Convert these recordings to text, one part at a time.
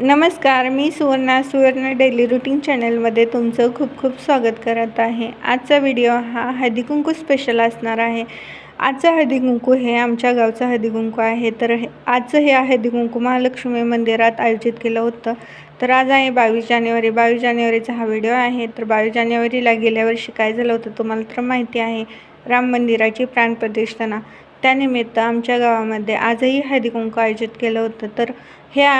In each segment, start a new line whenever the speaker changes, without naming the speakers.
नमस्कार मी सुवर्णा सुवर्ण daily routine चॅनलमध्ये तुमचं खूप खूप स्वागत करत आहे. आजचा व्हिडिओ हा हळदीकुंकू स्पेशल असणार आहे. आजचं हळदीकुंकू हे आमच्या गावचं हळदीकुंकू आहे. तर हे आजचं हे हळदीकुंकू महालक्ष्मी मंदिरात आयोजित केलं होतं. तर आज आहे बावीस जानेवारी. बावीस जानेवारीचा हा व्हिडिओ आहे. तर बावीस जानेवारीला गेल्या वर्षी काय झालं होतं तुम्हाला तर माहिती आहे. राम मंदिराची प्राणप्रतिष्ठाना त्यानिमित्त आमच्या गावामध्ये आजही हळदीकुंकू आयोजित केलं होतं. तर ह्या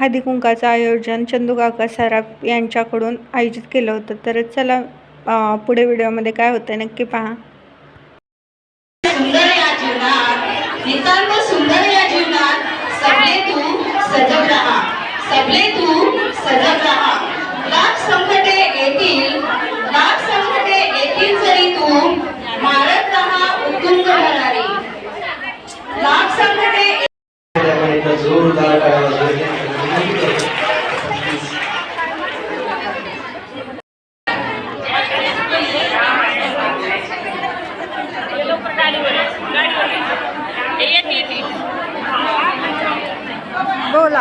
हळदीकुंकाचं आयोजन चंदूकाका सराफ यांच्याकडून आयोजित केलं होतं. तर चला पुढे व्हिडिओमध्ये काय होतं नक्की पहा.
सजग राहा तू सजग राहा. लाख संकटे येतील लाख संकटे येतील जरी तू मारत राहा उत्तुंग भरारी लाख संकटे
त्यामुळे इथं जोरदार टाळ्या वाजवल्या.
बोला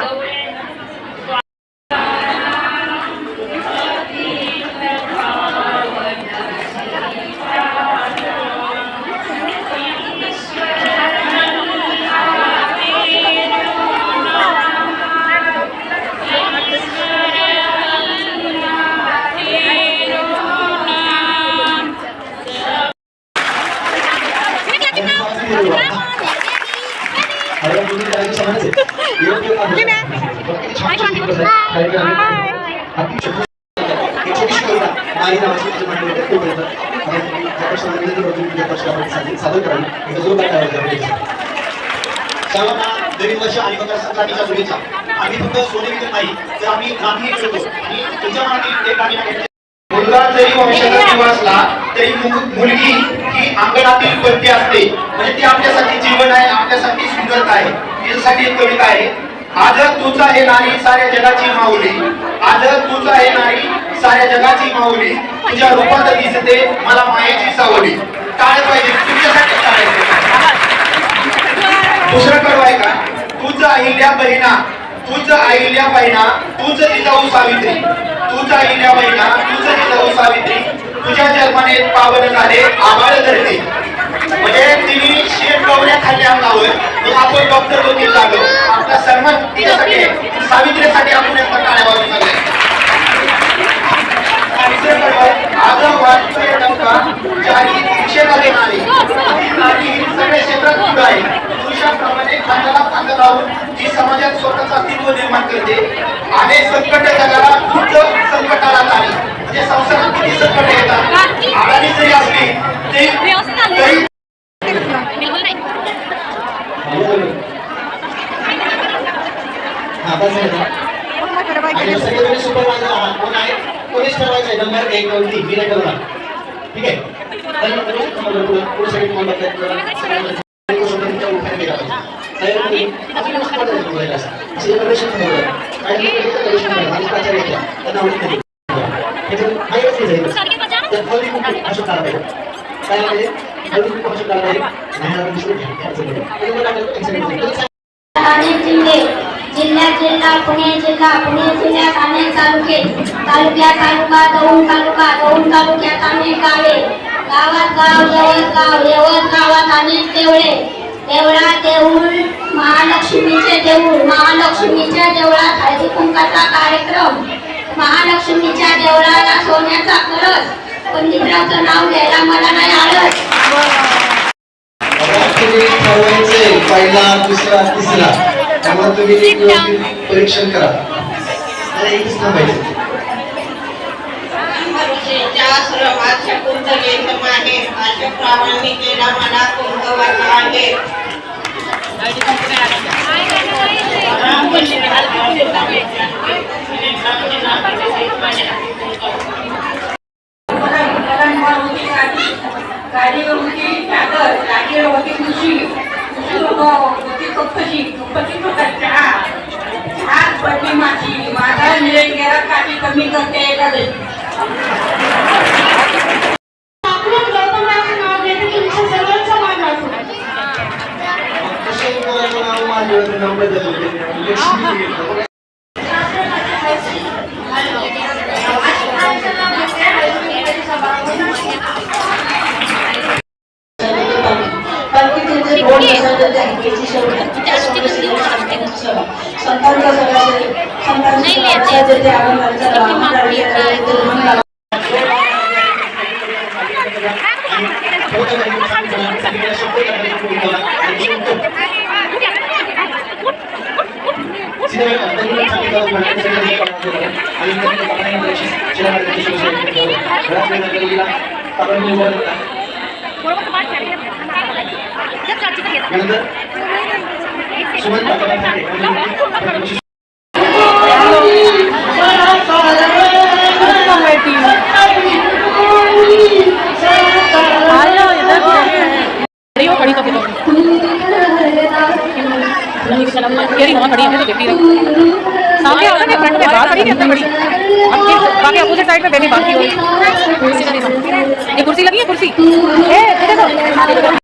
अरे मुली त्याची समानच आहे. योग्य काम होतं. किती छान छान दिवस आहेत. काही काही अगदी छोटी- एक छोटीशी कविता, नारी नावाची माझी मांडली होती. तोपर्यंत आणि तुम्ही ज्या प्रश्नाला विनंती करतो, तुम्ही त्या प्रश्नाला सादर- सादर करावी. इथं जोरदार टाळ्या वाजवल्या. सर्वांना नवीन वर्ष आणि मकर संक्रांतीच्या शुभेच्छा आम्ही फक्त सोने विकत नाही तर आम्ही नाणी आणि तुमच्या मनातील एक नाणी मुलगा जरी वंशाचा तरी मुलगी ही अंगणातील पत्ती असते? म्हणजे ती आपल्यासाठी जीवन आहे आपल्यासाठी सुंदरता आहे तिच्यासाठी एक कविता आहे. आज तुझा हे नाही साऱ्या जगाची माऊली. आज तुझा हे नाही साऱ्या जगाची माऊली. तुझ्या रूपात दिसते मला मायेची सावली. टाळ पाहिजे. तुझ्यासाठी टाळायचे दुसरं कडू आहे का? तुझ अहिल्या बहिणा. तुझ अहिल्या बहिणा. तुझ जिजाऊ सावित्री. तुझ अहिल्या बहिणा. तुझ जिजाऊ सावित्री. तुझ्या जन्माने पावन झाले आबाळ धरते. म्हणजे तिने शेत गवऱ्या खाल्ल्या अंगावर मग आपण डॉक्टर वकील झालो आपला सन्मान तिच्यासाठी आहे. सावित्रीसाठी आपण एकदा टाळ्या वाजवून झाले तिसरं आहे, वाजतोय डंका जारी क्षेत्रात नारी ती नारी सगळ्या क्षेत्रात पुढे आहे. पुरुषाप्रमाणे खांद्याला खांदा लावून जी समाजात स्वतःचा अस्तित्व निर्माण करते आणि संकट जगाला खूप संकटाला नाही म्हणजे संसारात किती संकट येतात आळाणी जरी असली तरी तरी हा, बस आहे ना. आणि सगळे तुम्ही supervisor आहात. कोण आहे? कोणीच ठरवायचं आहे. नंबर एक, दोन, तीन. मी नाही ठरवणार. ठीक आहे? तयार
जिल्हा जिल्ह्यात जिल्हा पुणे जिल्हा पुणे जिल्ह्यात अनेक तालुके. तालुक्यात तालुका दौंड तालुका दौंड तालुक्यात अनेक गावे. गावात गाव यवत गाव यवत गावात अनेक देवळे. देवळा देऊळ महालक्ष्मीचे देऊळ. महालक्ष्मीच्या देवळात हळदी कुंकाचा कार्यक्रम. महालक्ष्मीच्या देवळाला सोन्याचा कळस पंडितरावचं नाव घ्यायला मला नाही आलं
पहिला दुसरा तिसरा. त्यामुळे तुम्ही परीक्षण करा. आणि एकच थांबायचं
मला
खुशी खुशी होती कपशी कपशी चहा हात पडली माझी. माझा मिळेल गेला काही कमी करते एखादे.
सगळ्यांचे संतांचे ते आनंदाचा लाभ करायचे.
सुमन
सामने फ्रंट में खड़ी अंदर खड़ी बाकी अपोजिट साइड बाकी हो कुर्सी लगी ये कुर्सी लगी है कुर्सी देखो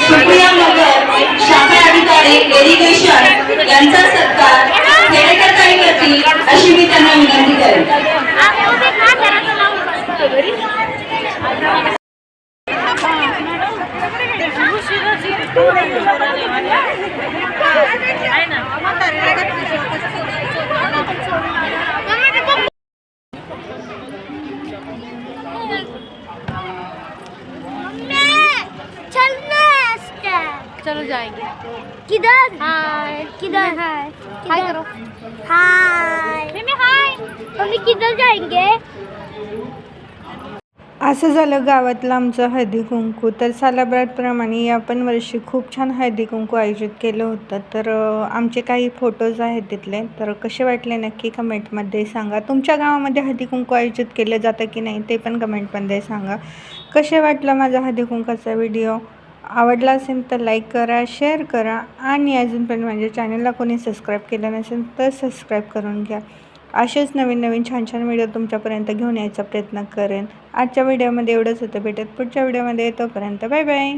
सुप्रिया मगर शाखा अधिकारी एरिगेशन यांचा सत्कार खेडेकर अशी मी त्यांना विनंती करेन
चलो जाएँगे। किधर? हाय किधर? हाय हाय करो। हाय मम्मी हाय मम्मी किधर जाएँगे?
असं झालं गावातलं आमचं हळदी कुंकू. तर सालाब्राटप्रमाणे या पण वर्षी खूप छान हळदी कुंकू आयोजित केलं होतं. तर आमचे काही फोटोज आहेत तिथले. तर कसे वाटले नक्की कमेंटमध्ये सांगा. तुमच्या गावामध्ये हळदी कुंकू आयोजित केलं जातं की नाही ते पण कमेंटमध्ये सांगा. कसे वाटलं माझा हळदी कुंकाचा व्हिडिओ आवडला असेल तर लाईक करा शेअर करा आणि अजून पण माझ्या चॅनलला कोणी सबस्क्राईब केलं नसेल तर सबस्क्राईब करून घ्या. असेच नवीन नवीन छान छान व्हिडिओ तुमच्यापर्यंत घेऊन यायचा प्रयत्न करेन. आजच्या व्हिडिओमध्ये एवढंच होतं. भेटत पुढच्या व्हिडिओमध्ये येतोपर्यंत बाय बाय